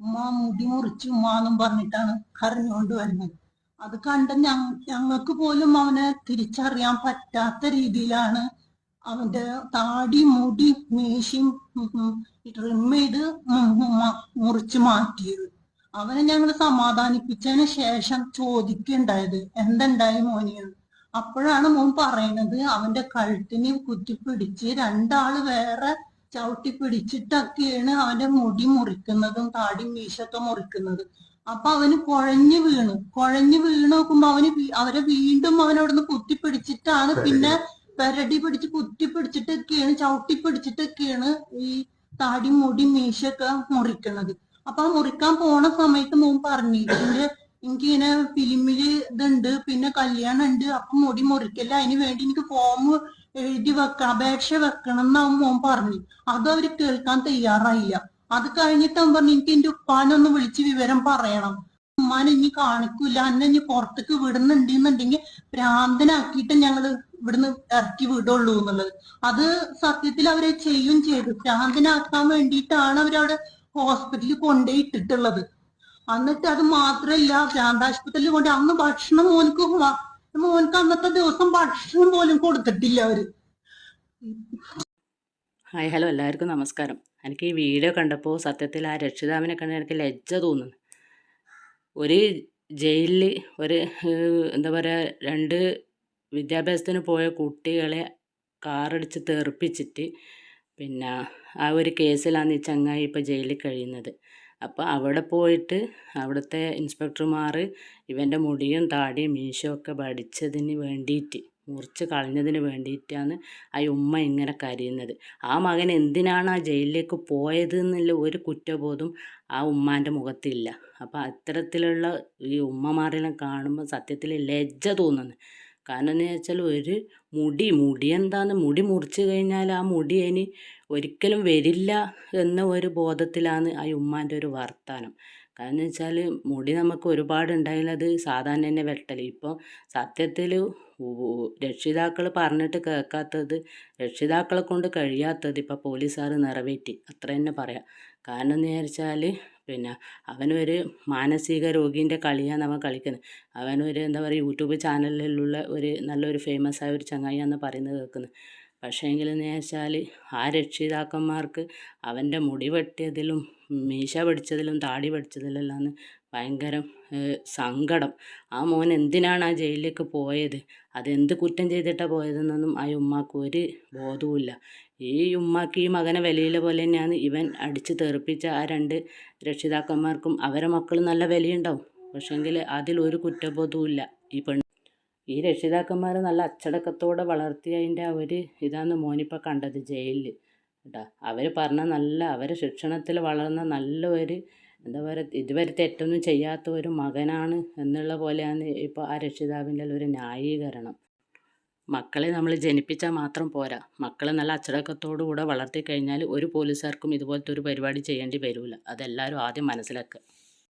ഉമ്മ മുടി മുറിച്ച് ഉമ്മ എന്നും പറഞ്ഞിട്ടാണ് കരഞ്ഞുകൊണ്ട് വരുന്നത് അത് കണ്ട ഞങ്ങൾക്ക് പോലും അവനെ തിരിച്ചറിയാൻ പറ്റാത്ത രീതിയിലാണ് അവന്റെ താടി മുടി മീശയും ട്രിം ചെയ്ത് മുറിച്ച് മാറ്റിയത്. അവനെ ഞങ്ങൾ സമാധാനിപ്പിച്ചതിന് ശേഷം ചോദിക്കുണ്ടായത് എന്തുണ്ടായി മോനിയെന്ന് അപ്പോഴാണ് മോൻ പറയുന്നത് അവന്റെ കഴുത്തിന് കുത്തിപ്പിടിച്ച് രണ്ടാൾ വേറെ ചവിട്ടി പിടിച്ചിട്ടൊക്കെയാണ് അവന്റെ മുടി മുറിക്കുന്നതും താടി മീശൊക്കെ മുറിക്കുന്നത്. അപ്പൊ അവന് കുഴഞ്ഞു വീണു. കുഴഞ്ഞു വീണ് നോക്കുമ്പോ അവന് അവരെ വീണ്ടും അവനവിടുന്ന് കുത്തി പിടിച്ചിട്ടാണ് പിന്നെ പെരടി പിടിച്ച് കുത്തി പിടിച്ചിട്ടൊക്കെയാണ് ചവിട്ടി പിടിച്ചിട്ടൊക്കെയാണ് ഈ താടി മുടി മീശൊക്കെ മുറിക്കണത് അപ്പൊ മുറിക്കാൻ പോണ സമയത്ത് മോൻ പറഞ്ഞു ഇതിന്റെ എനിക്കിങ്ങനെ ഫിലിമിൽ ഇതുണ്ട് പിന്നെ കല്യാണം ഉണ്ട് അപ്പൊ മുടി മുറിക്കല്ല അതിന് വേണ്ടി എനിക്ക് ഫോം എഴുതി വെക്കണം അപേക്ഷ വെക്കണം എന്നാവും മോൻ പറഞ്ഞു. അത് അവർ കേൾക്കാൻ തയ്യാറായില്ല. അത് കഴിഞ്ഞിട്ട് അവൻ പറഞ്ഞു എനിക്ക് എന്റെ ഉപ്പാനൊന്ന് വിളിച്ച് വിവരം പറയണം. ഉമ്മാനെ ഇനി കാണിക്കൂല. അന്നെ ഇനി പുറത്തേക്ക് വിടുന്നുണ്ട് എന്നുണ്ടെങ്കിൽ ഭ്രാന്തനാക്കിയിട്ട് ഞങ്ങൾ ഇവിടുന്ന് ഇറക്കി വിടുള്ളൂ എന്നുള്ളത്. അത് സത്യത്തിൽ അവരെ ചെയ്യും ചെയ്തു. ഭ്രാന്തനാക്കാൻ വേണ്ടിയിട്ടാണ് അവരവിടെ ഹോസ്പിറ്റലിൽ കൊണ്ടുപോയി ഇട്ടിട്ടുള്ളത്. എന്നിട്ട് അത് മാത്രമല്ല ഭ്രാന്താശുപത്രിയിൽ കൊണ്ട് അന്ന് ഭക്ഷണം മോനക്ക് മ- മോനക്ക് അന്നത്തെ ദിവസം ഭക്ഷണം പോലും കൊടുത്തിട്ടില്ല അവർ. ഹായ് ഹലോ എല്ലാവർക്കും നമസ്കാരം. എനിക്ക് ഈ വീഡിയോ കണ്ടപ്പോൾ സത്യത്തിൽ ആ രക്ഷിതാവിനെ കണ്ട് എനിക്ക് ലജ്ജ തോന്നുന്നു. ഒരു ജയിലിൽ ഒരു എന്താ പറയുക രണ്ട് വിദ്യാഭ്യാസത്തിന് പോയ കുട്ടികളെ കാറടിച്ച് തെറിപ്പിച്ചിട്ട് പിന്നെ ആ ഒരു കേസിലാണ് ഈ ചങ്ങായി ഇപ്പോൾ ജയിലിൽ കഴിയുന്നത്. അപ്പോൾ അവിടെ പോയിട്ട് അവിടുത്തെ ഇൻസ്പെക്ടർമാർ ഇവന്റെ മുടിയും താടിയും മീശയും പഠിച്ചതിന് വേണ്ടിയിട്ട് മുറിച്ച് കളഞ്ഞതിന് വേണ്ടിയിട്ടാണ് ആ ഉമ്മ ഇങ്ങനെ കരയുന്നത്. ആ മകൻ എന്തിനാണ് ആ ജയിലിലേക്ക് പോയത് എന്നുള്ള ഒരു കുറ്റബോധം ആ ഉമ്മാന്റെ മുഖത്തില്ല. അപ്പോൾ അത്തരത്തിലുള്ള ഈ ഉമ്മമാരെല്ലാം കാണുമ്പോൾ സത്യത്തിൽ ലജ്ജ തോന്നുന്നു. കാരണം എന്ന് വെച്ചാൽ ഒരു മുടി മുടി എന്താന്ന് മുടി മുറിച്ച് കഴിഞ്ഞാൽ ആ മുടി ഇനി ഒരിക്കലും വരില്ല എന്ന ഒരു ബോധത്തിലാണ് ആ ഉമ്മാന്റെ ഒരു വർത്താനം. കാരണം എന്ന് വെച്ചാൽ മുടി നമുക്ക് ഒരുപാട് ഉണ്ടായാലും അത് സാധാരണ തന്നെ വെട്ടൽ ഇപ്പോൾ സത്യത്തിൽ രക്ഷിതാക്കൾ പറഞ്ഞിട്ട് കേൾക്കാത്തത് രക്ഷിതാക്കളെ കൊണ്ട് കഴിയാത്തത് ഇപ്പോൾ പോലീസുകാർ നിറവേറ്റി. അത്ര തന്നെ പറയാം. കാരണം എന്ന് വിചാരിച്ചാൽ പിന്നെ അവനൊരു മാനസിക രോഗീന്റെ കളിയാണ് അവൻ കളിക്കുന്നത്. അവനൊരു എന്താ പറയുക യൂട്യൂബ് ചാനലിലുള്ള ഒരു നല്ലൊരു ഫേമസ് ആയ ഒരു ചങ്ങായിയാന്ന് പറയുന്നത് കേൾക്കുന്നത്. പക്ഷേ എങ്കിലെന്ന് വെച്ചാൽ ആ രക്ഷിതാക്കന്മാർക്ക് അവന്റെ മുടി വെട്ടിയതിലും മീശ പഠിച്ചതിലും താടി പഠിച്ചതിലെല്ലാം ഭയങ്കര സങ്കടം. ആ മോൻ എന്തിനാണ് ആ ജയിലിലേക്ക് പോയത്? അതെന്ത് കുറ്റം ചെയ്തിട്ടാണ് പോയതെന്നൊന്നും ആ ഉമ്മാക്ക് ഒരു ബോധവുമില്ല. ഈ ഉമ്മാക്ക് ഈ മകനെ വിലയിലെ പോലെ തന്നെയാണ് ഇവൻ അടിച്ച് തെറിപ്പിച്ച ആ രണ്ട് രക്ഷിതാക്കന്മാർക്കും അവരെ മക്കൾ നല്ല വിലയുണ്ടാവും. പക്ഷേങ്കിൽ അതിലൊരു കുറ്റബോധവും ഇല്ല ഈ പെണ്ണ്. ഈ രക്ഷിതാക്കന്മാർ നല്ല അച്ചടക്കത്തോടെ വളർത്തിയതിന്റെ ആ ഒരു ഇതാണ് മോനിപ്പോൾ കണ്ടത് ജയിലിൽ കേട്ടോ. അവർ പറഞ്ഞ നല്ല അവരെ ശിക്ഷണത്തിൽ വളർന്ന നല്ല ഒരു എന്താ പറയുക ഇതുവരെ തെറ്റൊന്നും ചെയ്യാത്ത ഒരു മകനാണ് എന്നുള്ള പോലെയാണ് ഇപ്പോൾ ആ രക്ഷിതാവിന്റെ ഒരു ന്യായീകരണം. മക്കളെ നമ്മൾ ജനിപ്പിച്ചാൽ മാത്രം പോരാ. മക്കളെ നല്ല അച്ചടക്കത്തോടു കൂടെ വളർത്തി കഴിഞ്ഞാൽ ഒരു പോലീസുകാർക്കും ഇതുപോലത്തെ ഒരു പരിപാടി ചെയ്യേണ്ടി വരില്ല അതെല്ലാവരും ആദ്യം മനസ്സിലാക്കുക.